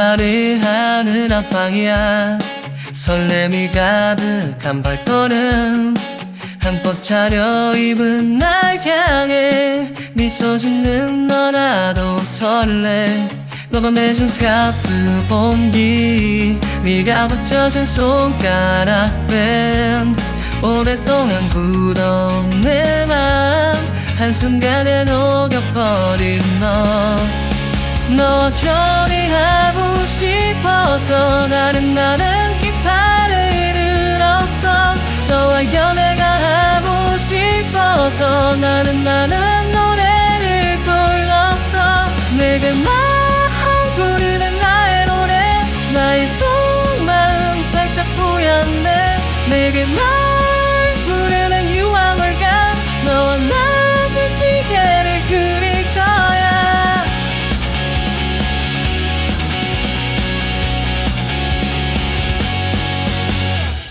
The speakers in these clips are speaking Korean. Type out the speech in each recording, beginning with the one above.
말을 하는 앞방이야. 설렘이 가득한 발걸음. 한껏 차려입은 날 향해. 미소 짓는 너나도 설레. 너가 맺은 스카프 온기 네가 붙여준 손가락 밴 오랫동안 굳던 내맘 한순간에 녹여버린 너. 너와 결의하고 싶어서 나는 나는 기타를 들었어. 너와 연애가 하고 싶어서 나는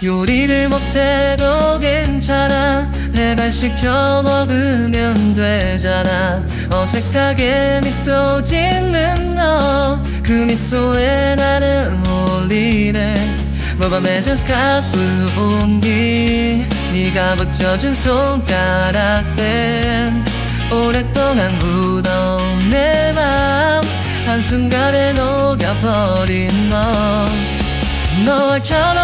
요리를 못해도 괜찮아. 배달 시켜 먹으면 되잖아. 어색하게 미소 짓는 너. 그 미소에 나는 홀리네. 맺은 스카프 온기. 네가 붙여준 손가락 밴 오랫동안 굳던 내맘 한순간에 녹여버린 너. 너와 결혼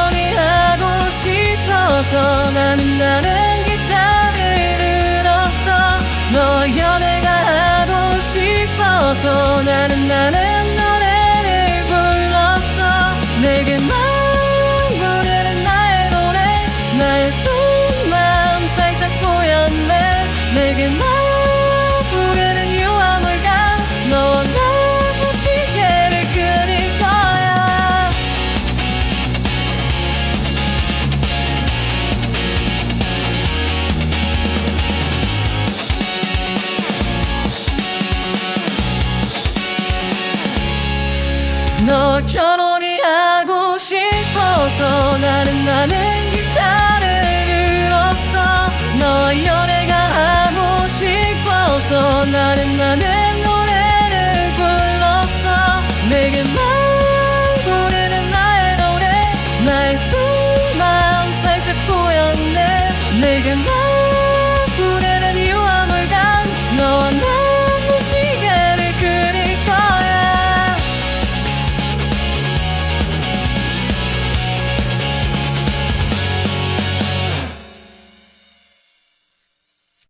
너 결혼이 하고 싶어서 나는 나는